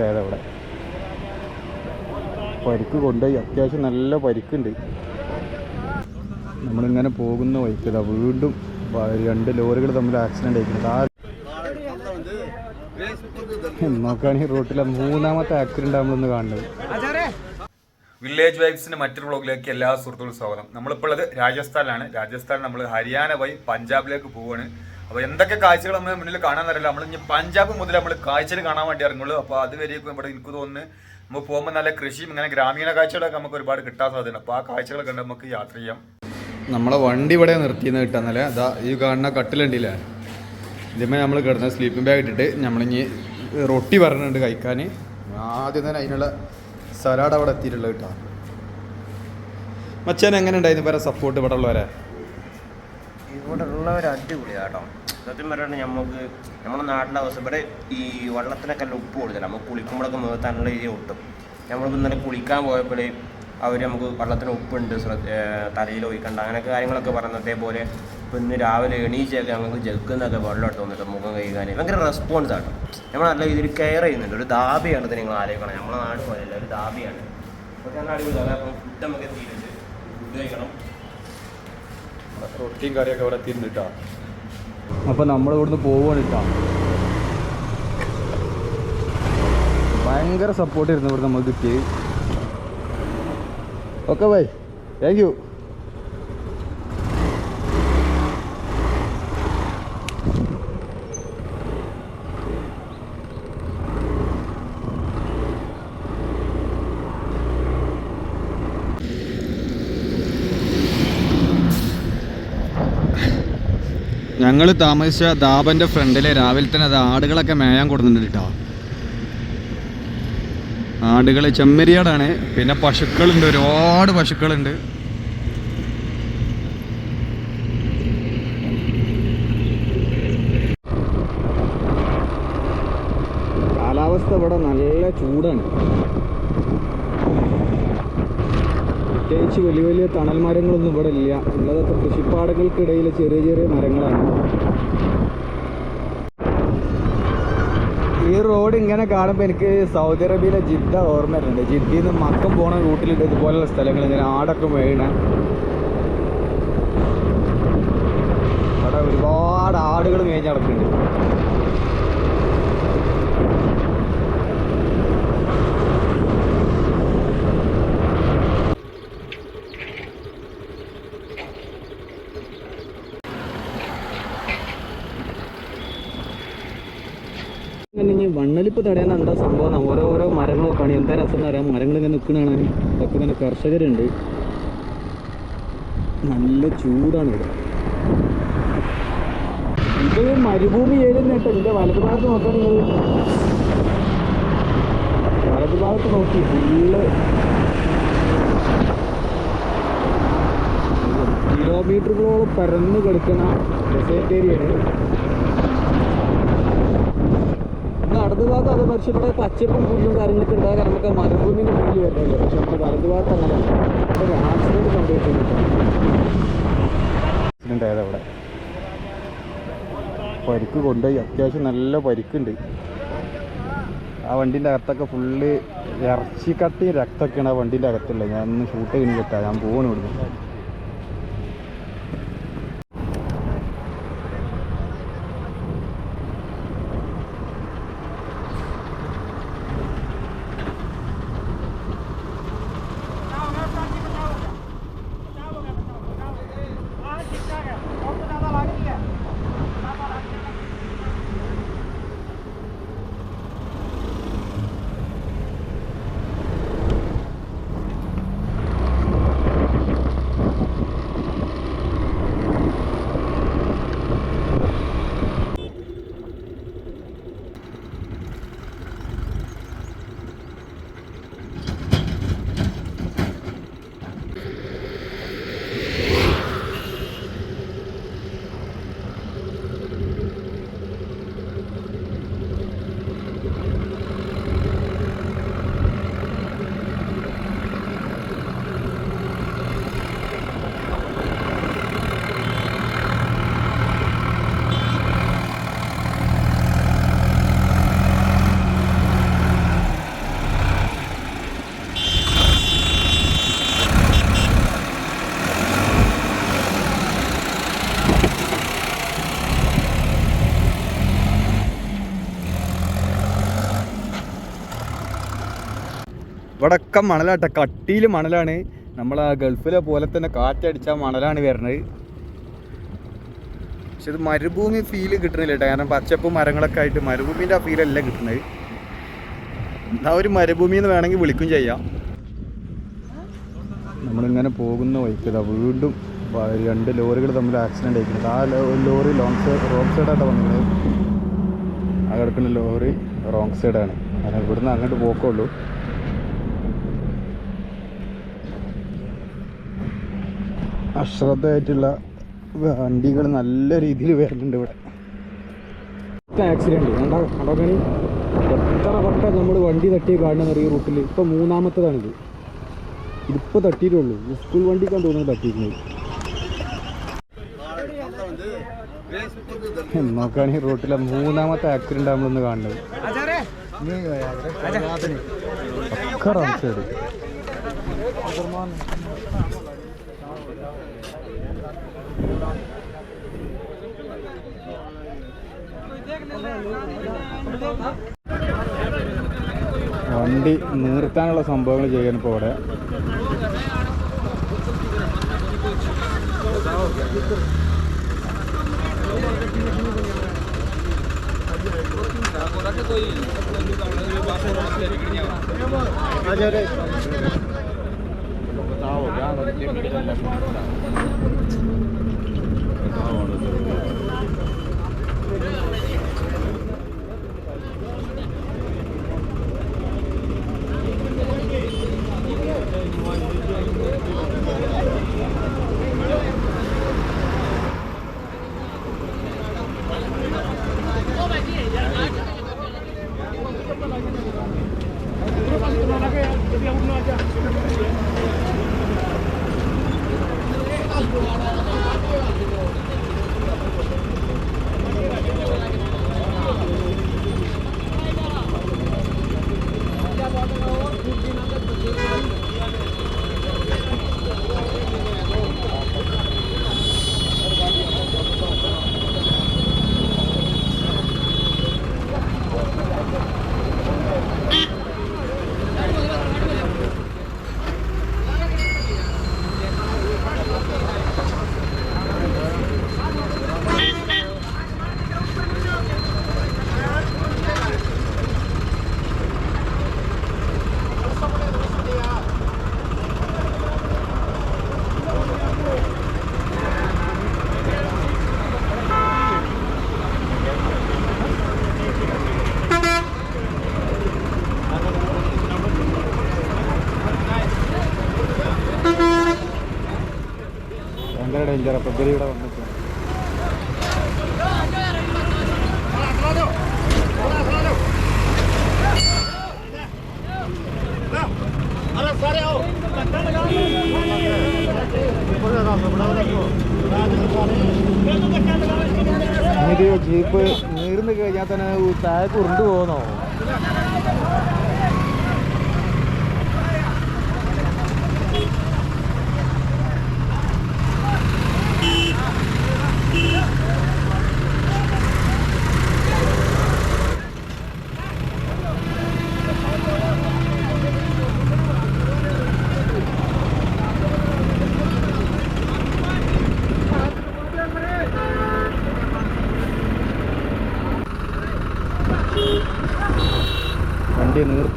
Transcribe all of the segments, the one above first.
Accident അവിടെ. പരിക്ക് കൊണ്ടുപോയി. അത്യാവശ്യം നല്ല പരിക്കുണ്ട്. നമ്മളിങ്ങനെ പോകുന്ന വഴിക്കതാ വീണ്ടും രണ്ട് ലോറികൾ തമ്മിൽ ആക്സിഡന്റ് ആയിരിക്കുന്നത് ആ നോക്കുകയാണെങ്കിൽ റോട്ടിലെ മൂന്നാമത്തെ ആക്സിഡന്റ് നമ്മളൊന്ന് കാണുന്നത്. വില്ലേജ് വൈബ്സിന്റെ മറ്റൊരു വ്ളോഗിലേക്ക് എല്ലാ സുഹൃത്തുക്കളും സ്വാഗതം. നമ്മളിപ്പോൾ ഉള്ളത് രാജസ്ഥാനിലാണ്. രാജസ്ഥാൻ നമ്മൾ ഹരിയാന വഴി പഞ്ചാബിലേക്ക് പോവാണ്. അപ്പോൾ എന്തൊക്കെ കാഴ്ചകൾ നമ്മൾ മുന്നിൽ കാണാൻ അറിയില്ല. നമ്മൾ ഇനി പഞ്ചാബ് മുതൽ നമ്മൾ കാഴ്ചകൾ കാണാൻ വേണ്ടി ഇറങ്ങുള്ളൂ. അപ്പോൾ അതുവരെയൊക്കെ ഇവിടെ എനിക്ക് തോന്നുന്നു. നമ്മൾ പോകുമ്പോൾ നല്ല കൃഷിയും ഇങ്ങനെ ഗ്രാമീണ കാഴ്ചകളൊക്കെ നമുക്ക് ഒരുപാട് കിട്ടാൻ സാധ്യത അപ്പോൾ ആ കാഴ്ചകളൊക്കെ കണ്ട് നമുക്ക് യാത്ര ചെയ്യാം. നമ്മളെ വണ്ടി ഇവിടെ നിർത്തിയെന്ന് കിട്ടാന്നല്ലേ അതാ ഈ കാണുന്ന കട്ടിലുണ്ടല്ലേ? ഇതിന്മേ നമ്മൾ കിടന്ന സ്ലീപ്പിംഗ് ബാഗ് ഇട്ടിട്ട് നമ്മളിങ്ങി റൊട്ടി പറഞ്ഞിട്ടുണ്ട് കഴിക്കാൻ ആദ്യം തന്നെ അതിനുള്ള സലാഡ് അവിടെ എത്തിയിട്ടുള്ളത് കേട്ടോ. മച്ചാൻ എങ്ങനെ ഉണ്ടായിരുന്നു? വരെ സപ്പോർട്ട് ഇവിടെ ഉള്ളവരെ? ഇവിടെ ഉള്ളവർ അടിപൊളിയാട്ടോ. സത്യം പറയുകയാണെങ്കിൽ നമുക്ക് നമ്മുടെ നാട്ടിലെ അവസ്ഥ. ഇവിടെ ഈ വെള്ളത്തിനൊക്കെ ഉപ്പ് കൊടുത്തില്ല നമുക്ക് കുളിക്കുമ്പോഴൊക്കെ മുഖത്താനുള്ള രീതി ഒട്ടും. നമ്മളിപ്പോൾ ഇന്നലെ കുളിക്കാൻ പോയപ്പോൾ അവർ നമുക്ക് വെള്ളത്തിന് ഉപ്പുണ്ട് തലയിൽ ഒഴിക്കണ്ട അങ്ങനെയൊക്കെ കാര്യങ്ങളൊക്കെ പറഞ്ഞതേ പോലെ ഇപ്പം ഇന്ന് രാവിലെ എണീച്ചൊക്കെ നമുക്ക് ജഗ്ഗെന്നൊക്കെ വെള്ളം എടുത്ത് വന്നിട്ട് മുഖം കഴിക്കാൻ ഭയങ്കര റെസ്പോൺസ് ആണ്. നമ്മൾ നല്ല രീതിയിൽ കെയർ ചെയ്യുന്നുണ്ട്. ഒരു ദാബിയാണ് ഇത് നിങ്ങൾ ആലോചിക്കണം. നമ്മളെ നാട് പോലെയല്ല ഒരു ദാബിയാണ്. അപ്പോൾ നല്ല അടിപൊളി അപ്പം ഫുഡ് നമുക്ക് എത്തിയിട്ടുണ്ട് ഫുഡ് കഴിക്കണം റൊട്ടിയും കറിയൊക്കെ ഇവിടെ കേട്ടോ അപ്പോൾ നമ്മൾ ഇവിടുന്ന് പോവുകയാണ് കേട്ടോ ഭയങ്കര സപ്പോർട്ട് ആയിരുന്നു ഇവിടെ നമ്മൾ കിട്ടിയത്. ഓക്കെ ബൈ താങ്ക് യു ഞങ്ങൾ താമസിച്ച ദാബന്റെ ഫ്രണ്ടിൽ രാവിലെ തന്നെ അത് ആടുകളൊക്കെ മേയാൻ കൊടുക്കുന്നുണ്ട് കേട്ടോ. ആടുകൾ ചെമ്മരിയാടാണ്. പിന്നെ പശുക്കളുണ്ട് ഒരുപാട് പശുക്കളുണ്ട്. കാലാവസ്ഥ ഇവിടെ നല്ല ചൂടാണ്. പ്രത്യേകിച്ച് വലിയ വലിയ തണൽ മരങ്ങളൊന്നും ഇവിടെ ഇല്ല. ഉള്ളതൊക്കെ കൃഷിപ്പാടങ്ങൾക്കിടയിൽ ചെറിയ ചെറിയ മരങ്ങളാണ്. ഈ റോഡ് ഇങ്ങനെ കാണുമ്പോൾ എനിക്ക് സൗദി അറേബ്യയിലെ ജിദ്ദ ഓർമ്മ വരുന്നുണ്ട്. ജിദ്ദയിൽ നിന്ന് മക്കം പോണ റൂട്ടിലുണ്ട് ഇതുപോലെയുള്ള സ്ഥലങ്ങൾ ഇങ്ങനെ ആടൊക്കെ വീണ അവിടെ ഒരുപാട് ആടുകൾ മേഞ്ഞ് നടക്കുന്നുണ്ട്. എന്താ സംഭവം ഓരോരോ മരങ്ങളൊക്കെയാണ് എന്താ രസം എന്ന് പറയാം മരങ്ങൾ ഇങ്ങനെ നിൽക്കണാണ് ഒക്കെ ഇങ്ങനെ കർഷകരുണ്ട്. നല്ല ചൂടാണ് ഇവിടെ. ഇത് മരുഭൂമി ഏരിയ കേട്ടോ. ഇതിന്റെ വലതു ഭാഗത്ത് നോക്കുകയാണെങ്കിൽ വലതു ഭാഗത്ത് നോക്കി. ഫുള്ള് കിലോമീറ്ററുകളോളം പരന്ന് കിടക്കുന്ന ഡെസേർട്ട് ഏരിയയാണ് ഭാഗത്ത് അത് ഇവിടെ പച്ചപ്പും പുല്ലും കാര്യങ്ങളൊക്കെ ഉണ്ടാകാൻ നമുക്ക് മരുഭൂമിന് പുല്ല് വരുന്നില്ല പക്ഷെ നമ്മുടെ വലതു ഭാഗത്ത് അങ്ങനെ ഒരു ആക്സിഡന്റ് സംഭവിച്ചിട്ടുണ്ട്. ആക്സിഡന്റ് ആയത് അവിടെ പരിക്ക് കൊണ്ടുപോയി. അത്യാവശ്യം നല്ല പരിക്കുണ്ട്. ആ വണ്ടിന്റെ അകത്തൊക്കെ ഫുള്ള് ഇറച്ചിക്കട്ടി രക്തമൊക്കെയാണ് ആ വണ്ടിന്റെ അകത്തുള്ളത്. ഞാൻ ഒന്ന് ഷൂട്ട് ചെയ്യുന്നില്ല ഞാൻ പോകണം ഇവിടുന്ന്. ഇവിടെയൊക്കെ മണലാട്ടെ. കട്ടിയിൽ മണലാണ്. നമ്മൾ ആ ഗൾഫിലെ പോലെ തന്നെ കാറ്റടിച്ച മണലാണ് വരുന്നത് പക്ഷെ ഇത് മരുഭൂമി ഫീൽ കിട്ടുന്നില്ല കേട്ടോ കാരണം പച്ചപ്പും മരങ്ങളൊക്കെ ആയിട്ട് മരുഭൂമിന്റെ ആ ഫീലല്ല കിട്ടുന്നത്. എന്നാ ഒരു മരുഭൂമി എന്ന് വേണമെങ്കിൽ വിളിക്കും ചെയ്യാം. നമ്മളിങ്ങനെ പോകുന്ന വഴിക്കതാ വീണ്ടും രണ്ട് ലോറികൾ തമ്മിൽ ആക്സിഡന്റ് ആയിരിക്കുന്നത് ആ ലോറി ലോങ് സൈഡ് റോങ് സൈഡായിട്ടാണ് വന്നത്. ആ കിടക്കുന്ന ലോറി റോങ് സൈഡാണ് കാരണം ഇവിടുന്ന് അങ്ങോട്ട് പോക്കുള്ളൂ. അശ്രദ്ധമായിട്ടുള്ള വണ്ടികൾ നല്ല രീതിയിൽ വരുന്നുണ്ട് ഇവിടെ. ആക്സിഡന്റ് കണ്ടോ? കണ്ടോ കണി എത്ര വട്ടം നമ്മൾ വണ്ടി തട്ടി കാണുന്ന ഈ റൂട്ടിൽ ഇപ്പം മൂന്നാമത്തതാണിത്. ഇതിപ്പോൾ തട്ടിയിട്ടുള്ളൂ. സ്കൂൾ വണ്ടിക്കാണ് തോന്നുന്നു തട്ടിയിരിക്കുന്നത് ഈ റൂട്ടിലെ മൂന്നാമത്തെ ആക്സിഡന്റ് നമ്മളൊന്ന് കാണുന്നത്. ഒക്കെ റൗണ്ട് സൈഡ് വണ്ടി നിർത്താനുള്ള സംഭവങ്ങൾ ചെയ്യാൻ ഇപ്പോൾ ഇവിടെ. みたいな。ഭയങ്കര ഡേഞ്ചർ അപ്പം ഇവർ ഇവിടെ വന്നിട്ട് ജീപ്പ് നീർന്ന് കഴിഞ്ഞാൽ തന്നെ താഴേക്ക് ഉരുണ്ടു പോകുന്നോ?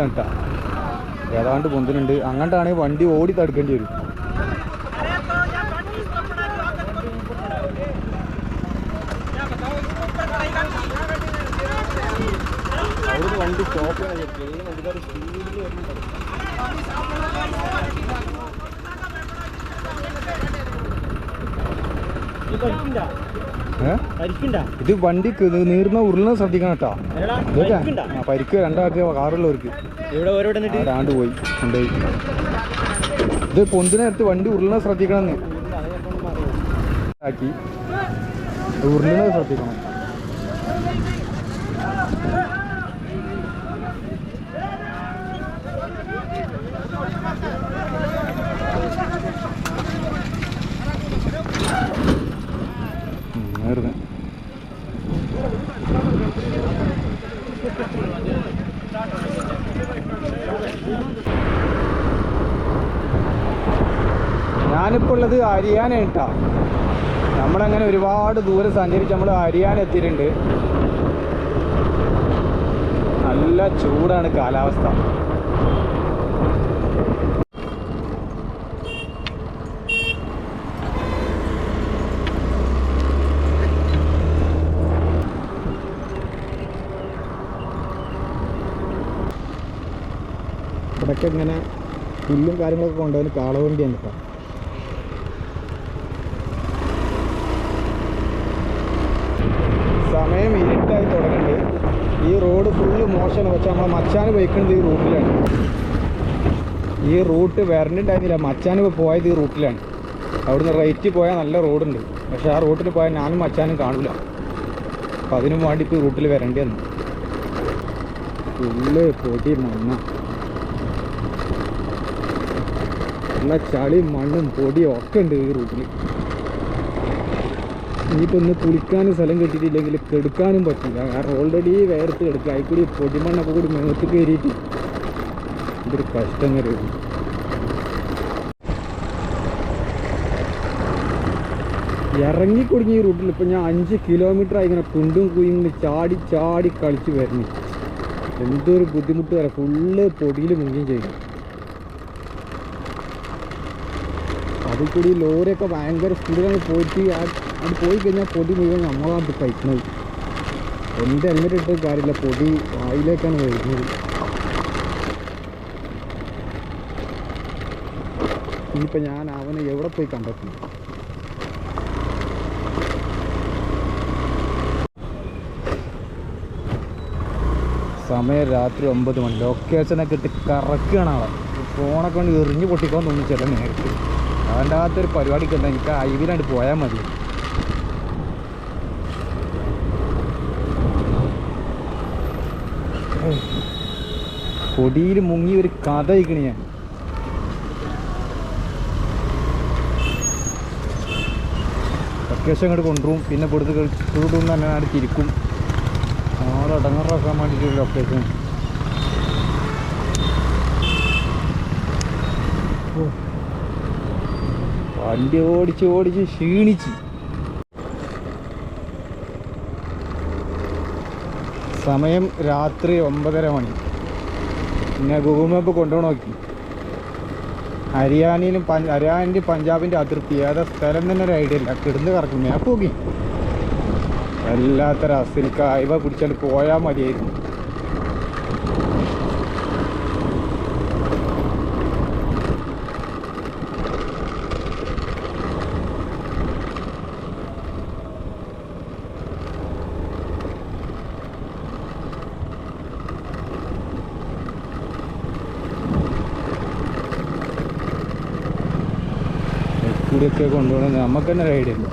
നിർത്തി കണ്ടാ. ഏതാണ്ട് പൊന്തിനുണ്ട് അങ്ങോട്ടാണെങ്കിൽ വണ്ടി ഓടി തടുക്കേണ്ടി വരും. വണ്ടി സ്റ്റോപ്പ് ഇത് വണ്ടി നീർന്ന ഉരുള ശ്രദ്ധിക്കണം കേട്ടോ. പരിക്ക് രണ്ടാൾക്ക് കാറുള്ളവർക്ക്. ആണ്ട് പോയി കൊണ്ടുപോയി. ഇത് പൊന്തിനെ നേരത്ത് വണ്ടി ഉരുളണ ശ്രദ്ധിക്കണം ആക്കി ഉരുളണത് ശ്രദ്ധിക്കണം ഉം, നേർന്ന് ഉള്ളത് ഹരിയാന കേട്ടാ നമ്മളങ്ങനെ ഒരുപാട് ദൂരെ സഞ്ചരിച്ച് നമ്മൾ ഹരിയാന എത്തിയിട്ടുണ്ട്. നല്ല ചൂടാണ് കാലാവസ്ഥ. ഇവിടൊക്കെ ഇങ്ങനെ പുല്ലും കാര്യങ്ങളൊക്കെ കൊണ്ടുപോകുന്ന കാളവണ്ടിയാണ് കേട്ടോ സമയം ഇരുട്ടായി തുടങ്ങുന്നുണ്ട് ഈ റോഡ് മോശമാണ് പക്ഷെ നമ്മളെ മച്ചാന് പോയിക്കുന്നത് ഈ റൂട്ടിലാണ്. ഈ റൂട്ട് വരണ്ടുണ്ടായിരുന്നില്ല മച്ചാന് പോയത് ഈ റൂട്ടിലാണ്. അവിടുന്ന് റൈറ്റ് പോയാൽ നല്ല റോഡുണ്ട്. പക്ഷേ ആ റൂട്ടിൽ പോയാൽ ഞാനും മച്ചാനും കാണില്ല അപ്പം അതിനും വേണ്ടി ഇപ്പോൾ ഈ റൂട്ടിൽ വരേണ്ടി വന്നു. ഫുള്ള് പൊടി മണ്ണ. നല്ല ചളിയും മണ്ണും പൊടിയും ഒക്കെ ഉണ്ട് ഈ റൂട്ടിൽ ഇനിയിപ്പോൾ ഒന്ന് കുളിക്കാനും സ്ഥലം കിട്ടിയിട്ടില്ലെങ്കിൽ കെടുക്കാനും പറ്റില്ല. കാരണം ഓൾറെഡി വേർത്ത് കിടക്കുക. അതിൽ പൊടിമണ്ണൊക്കെ കൂടി മേത്ത് കയറിയിട്ട് ഇതൊരു കഷ്ടം കയറി ഇറങ്ങി കുടുങ്ങി ഈ റൂട്ടിൽ ഇപ്പം ഞാൻ അഞ്ച് കിലോമീറ്റർ ഇങ്ങനെ കുണ്ടും കുയും ചാടി ചാടി കളിച്ച് വരുന്നു എന്തൊരു ബുദ്ധിമുട്ട് വരാം ഫുള്ള് പൊടിയിൽ മുങ്ങുകയും ചെയ്തു. അതിൽ കൂടി ലോറിയൊക്കെ ഭയങ്കര സ്പീഡിലാണ് പോയിട്ട് ആ അത് പോയി കഴിഞ്ഞാൽ പൊടി മുഴുവൻ നമ്മളാണ് കഴിക്കുന്നത് എന്റെ ഹെൽമെറ്റ് ഇട്ട് കാര്യമില്ല പൊടി വായിലേക്കാണ് വരുന്നത്. ഇനിയിപ്പോൾ ഞാൻ അവനെ എവിടെ പോയി കണ്ടെത്തും? സമയം രാത്രി ഒമ്പത് മണി. ലൊക്കേഷനൊക്കെ ഇട്ട് കറക്കുകയാണ് ആളെ ഫോണൊക്കെ കൊണ്ട് എറിഞ്ഞ് പൊട്ടിക്കാൻ തോന്നിച്ചല്ലോ നേരത്ത്. അവന്റെ അകത്തൊരു പരിപാടിക്ക് എന്താ എനിക്ക് ഐവിലായിട്ട് പോയാൽ മതി. പൊടിയിൽ മുങ്ങി ഒരു കഥ ഇക്കണി ഞാൻ. ലൊക്കേഷൻ അങ്ങോട്ട് കൊണ്ടുപോകും പിന്നെ ഇവിടുന്ന് കിട്ടും തന്നെ അവിടെ തിരിക്കും. ആളെ അടങ്ങറാക്കാൻ വേണ്ടിയിട്ടൊരു ലൊക്കേഷൻ വണ്ടി ഓടിച്ച് ഓടിച്ച് ക്ഷീണിച്ച്. സമയം രാത്രി ഒമ്പതര മണി. പിന്നെ ഗൂഗിൾ മാപ്പ് കൊണ്ടുപോയി നോക്കി. ഹരിയാനയിലും പ ഹരിയാനന്റെ പഞ്ചാബിന്റെ അതിർത്തി. ഏതാ സ്ഥലം തന്നെ ഒരു ഐഡിയ ഇല്ല. കിടന്ന് കറക്കും മാപ്പ് നോക്കി വല്ലാത്തൊരവസ്ഥ എനിക്ക് അയവ പിടിച്ചാൽ പോയാൽ മതിയായിരുന്നു. കൂടിയൊക്കെ കൊണ്ടുപോകുന്നത് നമുക്ക് തന്നെ റൈഡില്ല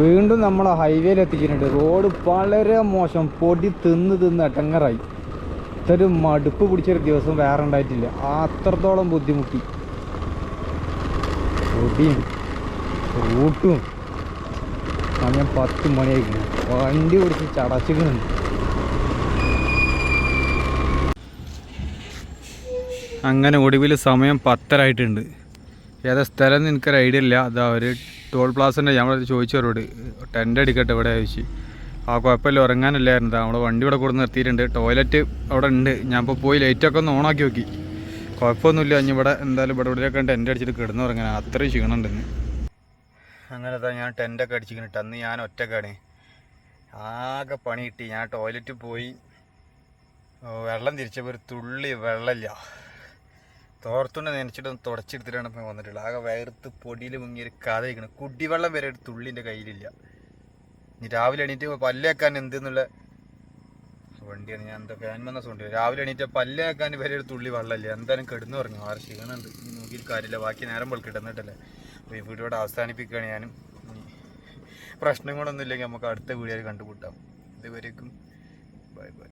വീണ്ടും നമ്മൾ ഹൈവേയിൽ എത്തിച്ചിട്ടുണ്ട് റോഡ് വളരെ മോശം. പൊടി തിന്ന് തിന്ന് അട്ടങ്ങറായി ഇത്തൊരു മടുപ്പ് പിടിച്ചൊരു ദിവസം വേറെ ഉണ്ടായിട്ടില്ല. അത്രത്തോളം ബുദ്ധിമുട്ടി. പൊടിയും റൂട്ടും സമയം പത്ത് മണിയായിരിക്കുന്നു വണ്ടി പിടിച്ച് ചടച്ചിക്കുന്നുണ്ട് അങ്ങനെ ഒടുവിൽ സമയം പത്തരായിട്ടുണ്ട് ഏതാ സ്ഥലം എനിക്കൊരു ഐഡിയ ഇല്ല. അതാ ഒരു ടോൾ പ്ലാസന്റെ ഞങ്ങൾ ചോദിച്ചവരോട് ടെന്റ് അടിക്കട്ടെ ഇവിടെ ചോദിച്ചു. ആ കുഴപ്പമില്ല ഉറങ്ങാനല്ലായിരുന്നു. നമ്മൾ വണ്ടി ഇവിടെ കൂടെ നിർത്തിയിട്ടുണ്ട്. ടോയ്ലറ്റ് അവിടെ ഉണ്ട്. ഞാൻ ഇപ്പോൾ പോയി ലൈറ്റൊക്കെ ഒന്ന് ഓണാക്കി നോക്കി. കുഴപ്പമൊന്നുമില്ല. ഇനി ഇവിടെ എന്തായാലും ഇവിടെ ഇവിടെയൊക്കെ ടെന്റ് അടിച്ചിട്ട് കിടന്നു ഉറങ്ങാൻ. അത്രയും ക്ഷീണമുണ്ടെന്ന്. അങ്ങനെ അതാ ഞാൻ ടെന്റൊക്കെ അടിച്ചിട്ട് അന്ന് ഞാൻ ഒറ്റക്കാണ്. ആകെ പണി കിട്ടി. ഞാൻ ടോയ്ലറ്റ് പോയി. വെള്ളം തിരിച്ചപ്പോൾ ഒരു തുള്ളി വെള്ളമില്ല. തോർത്തുണ്ട് നനച്ചിട്ട് തുടച്ചെടുത്തിട്ടാണ് ഇപ്പം വന്നിട്ടുള്ളത്. ആകെ വയർത്ത് പൊടിയിൽ മുങ്ങിയൊരു കഥ ഇരിക്കണം കുടിവെള്ളം വരെ ഒരു തുള്ളിന്റെ കയ്യിലില്ല. ഇനി രാവിലെ എണീറ്റ് പല്ലേക്കാൻ എന്തെന്നുള്ള വണ്ടിയാണ്. ഞാൻ എന്താ ഫാൻ വന്ന സൗണ്ട് രാവിലെ എണീറ്റ് പല്ലേക്കാൻ വരെ ഒരു തുള്ളി വെള്ളമില്ല. എന്തായാലും കിടന്നു പറഞ്ഞു ആറ് ക്ഷീണമുണ്ട്. നോക്കിയിട്ട് കാര്യമില്ല. ബാക്കി നേരം വെളുക്കിട്ട് എന്നിട്ടല്ലേ. അപ്പോൾ ഈ വീഡിയോ ഇവിടെ അവസാനിപ്പിക്കുകയാണ് ഞാനും. പ്രശ്നങ്ങളൊന്നും ഇല്ലെങ്കിൽ നമുക്ക് അടുത്ത വീഡിയോയിൽ കണ്ടുപിട്ടാം ഇതുവരേക്കും ബൈ ബൈ.